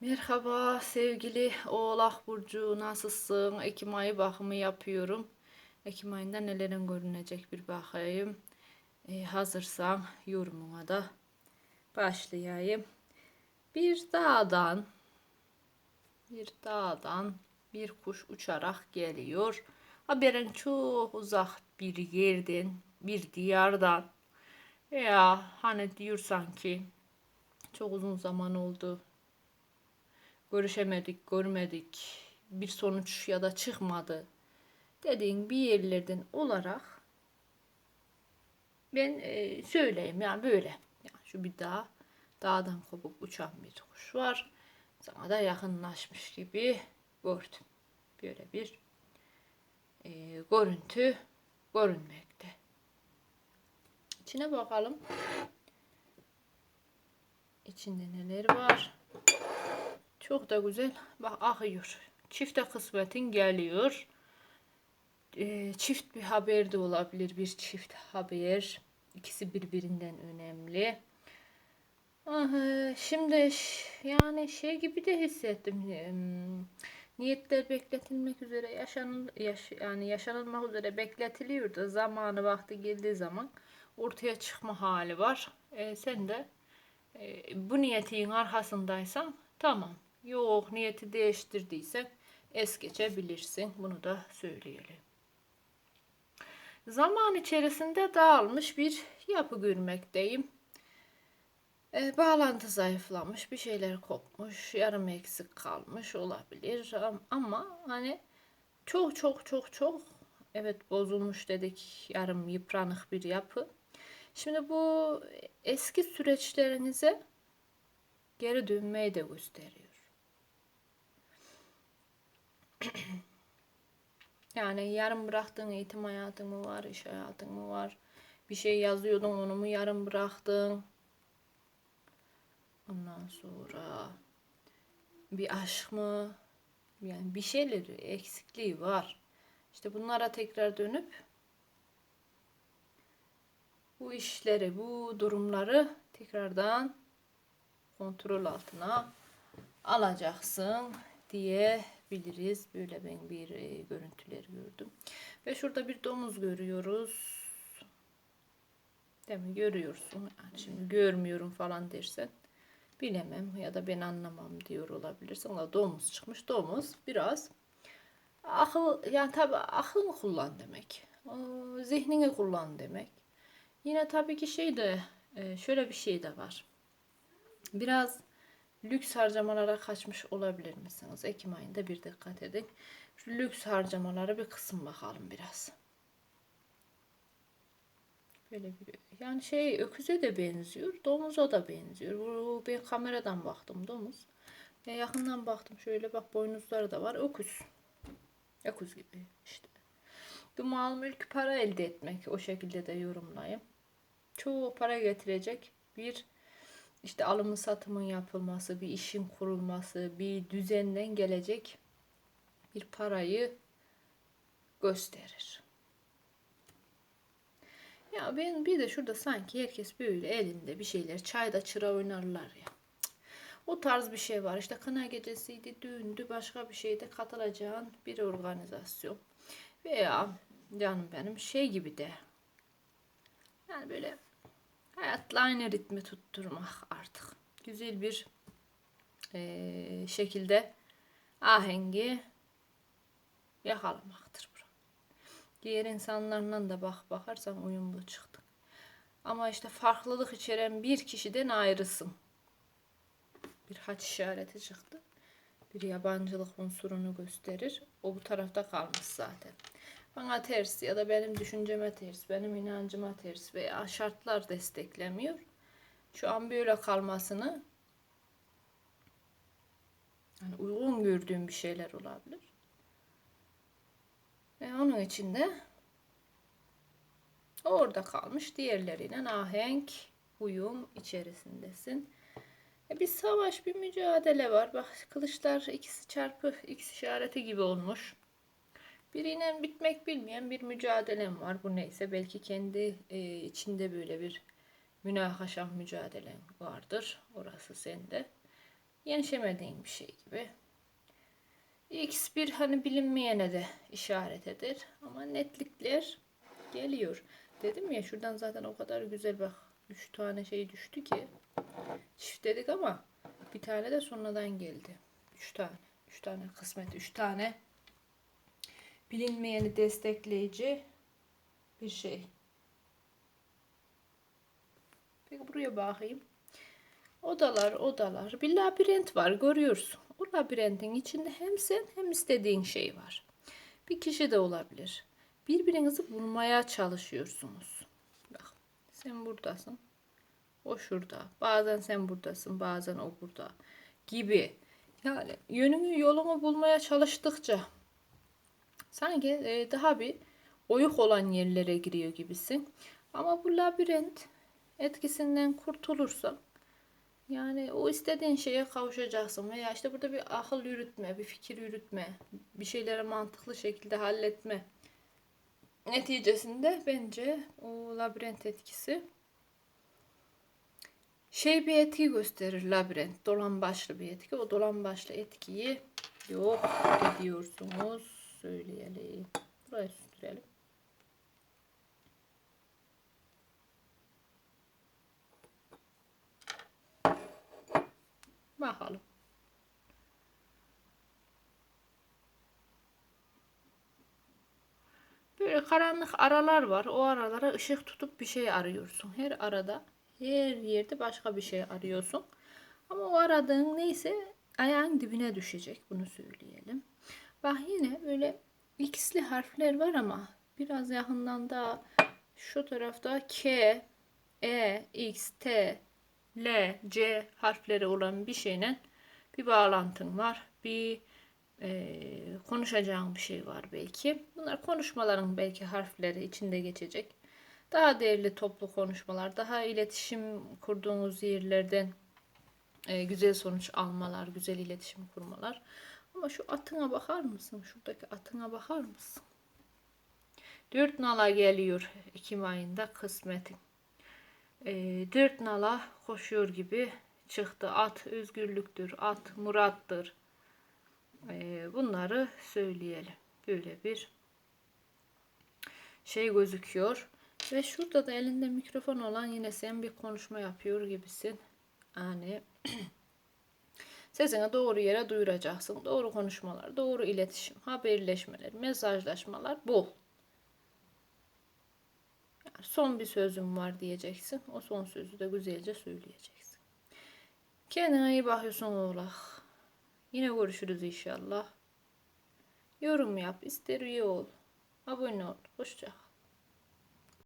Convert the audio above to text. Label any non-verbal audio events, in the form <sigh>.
Merhaba sevgili Oğlak Burcu nasılsın? Ekim ayı bakımı yapıyorum. Ekim ayında nelerin görünecek bir bakayım. Ee, hazırsan yorumuna da başlayayım. Bir dağdan bir dağdan bir kuş uçarak geliyor. Haberin çok uzak bir yerden, bir diyardan veya hani diyorsan ki çok uzun zaman oldu görüşemedik, görmedik, bir sonuç ya da çıkmadı dediğin bir yerlerden olarak ben e, söyleyeyim yani böyle. Yani şu bir dağ, dağdan kopup uçan bir kuş var. Sana da yakınlaşmış gibi gördüm. Böyle bir e, görüntü görünmekte. İçine bakalım. İçinde neler var? Çok da güzel. Bak akıyor. Çifte kısmetin geliyor. Ee, çift bir haber de olabilir. Bir çift haber. İkisi birbirinden önemli. Aha, şimdi yani şey gibi de hissettim. Hmm, Niyetler bekletilmek üzere yaşanıl yaş, yani yaşanılmak üzere bekletiliyor da zamanı vakti geldiği zaman ortaya çıkma hali var. Ee, sen de e, bu niyetin arkasındaysan tamam. Yok niyeti değiştirdiysen es geçebilirsin. Bunu da söyleyelim. Zaman içerisinde dağılmış bir yapı görmekteyim. E, bağlantı zayıflamış, bir şeyler kopmuş, yarım eksik kalmış olabilir Am- ama hani çok çok çok çok evet bozulmuş dedik yarım yıpranık bir yapı. Şimdi bu eski süreçlerinize geri dönmeyi de gösteriyor. Yani yarım bıraktığın eğitim hayatın mı var, iş hayatın mı var? Bir şey yazıyordun onu mu yarım bıraktın? Ondan sonra bir aşk mı? Yani bir şeyleri eksikliği var. İşte bunlara tekrar dönüp bu işleri, bu durumları tekrardan kontrol altına alacaksın diyebiliriz. Böyle ben bir e, görüntüler gördüm. Ve şurada bir domuz görüyoruz. Değil mi? Görüyorsun. Yani şimdi görmüyorum falan dersen bilemem ya da ben anlamam diyor olabilirsin. Ama domuz çıkmış. Domuz biraz akıl yani tabi aklını kullan demek. Zihnini kullan demek. Yine tabii ki şey de e, şöyle bir şey de var. Biraz lüks harcamalara kaçmış olabilir misiniz? Ekim ayında bir dikkat edin. Şu lüks harcamaları bir kısım bakalım biraz. Böyle bir yani şey öküze de benziyor, domuza da benziyor. Bu ben kameradan baktım domuz. Ya yakından baktım şöyle bak boynuzları da var. Öküz. Öküz gibi işte. Bu mal mülk para elde etmek o şekilde de yorumlayayım. Çoğu para getirecek bir işte alımı satımın yapılması, bir işin kurulması, bir düzenden gelecek bir parayı gösterir. Ya ben bir de şurada sanki herkes böyle elinde bir şeyler çayda çıra oynarlar ya. O tarz bir şey var. İşte kına gecesiydi, düğündü, başka bir şeyde katılacağın bir organizasyon. Veya canım benim şey gibi de yani böyle hayatla aynı ritmi tutturmak artık. Güzel bir eee, şekilde ahengi yakalamaktır bu. Diğer insanlarla da bak bakarsan uyumlu çıktı. Ama işte farklılık içeren bir kişiden ayrısın. Bir haç işareti çıktı. Bir yabancılık unsurunu gösterir. O bu tarafta kalmış zaten. Bana ters ya da benim düşünceme ters, benim inancıma ters veya şartlar desteklemiyor. Şu an böyle kalmasını yani uygun gördüğüm bir şeyler olabilir. Ve onun için de orada kalmış diğerleriyle ahenk, uyum içerisindesin. E bir savaş, bir mücadele var. Bak kılıçlar ikisi çarpı x işareti gibi olmuş. Biriyle bitmek bilmeyen bir mücadelem var. Bu neyse belki kendi e, içinde böyle bir münakaşa mücadelen vardır. Orası sende. yenişemediğin bir şey gibi. X bir hani bilinmeyene de işaret eder. Ama netlikler geliyor. Dedim ya şuradan zaten o kadar güzel bak. Üç tane şey düştü ki. Çift dedik ama bir tane de sonradan geldi. Üç tane. Üç tane kısmet. Üç tane bilinmeyeni destekleyici bir şey. Peki buraya bakayım. Odalar odalar. Bir labirent var görüyorsun. O labirentin içinde hem sen hem istediğin şey var. Bir kişi de olabilir. Birbirinizi bulmaya çalışıyorsunuz. Bak sen buradasın. O şurada. Bazen sen buradasın. Bazen o burada. Gibi. Yani yönünü yolunu bulmaya çalıştıkça sanki e, daha bir oyuk olan yerlere giriyor gibisin. Ama bu labirent etkisinden kurtulursan yani o istediğin şeye kavuşacaksın veya işte burada bir akıl yürütme, bir fikir yürütme, bir şeyleri mantıklı şekilde halletme neticesinde bence o labirent etkisi şey bir etki gösterir labirent. Dolan başlı bir etki. O dolan başlı etkiyi yok ediyorsunuz. Söyleyelim. Burayı sürdürelim. Bakalım. Böyle karanlık aralar var. O aralara ışık tutup bir şey arıyorsun. Her arada, her yerde başka bir şey arıyorsun. Ama o aradığın neyse ayağın dibine düşecek. Bunu söyleyelim. Bak yine böyle x'li harfler var ama biraz yakından da şu tarafta K, E, X, T, L, C harfleri olan bir şeyle bir bağlantın var. Bir e, konuşacağın bir şey var belki. Bunlar konuşmaların belki harfleri içinde geçecek. Daha değerli toplu konuşmalar, daha iletişim kurduğunuz yerlerden e, güzel sonuç almalar, güzel iletişim kurmalar. Ama şu atına bakar mısın? Şuradaki atına bakar mısın? Dört nala geliyor Ekim ayında kısmetin. E, dört nala koşuyor gibi çıktı. At özgürlüktür, at murattır. E, bunları söyleyelim. Böyle bir şey gözüküyor. Ve şurada da elinde mikrofon olan yine sen bir konuşma yapıyor gibisin. Yani <clears throat> sesini doğru yere duyuracaksın. Doğru konuşmalar, doğru iletişim, haberleşmeler, mesajlaşmalar bol. Yani son bir sözüm var diyeceksin. O son sözü de güzelce söyleyeceksin. Kendine iyi bakıyorsun oğlak. Yine görüşürüz inşallah. Yorum yap, ister üye ol. Abone ol. Hoşça kal.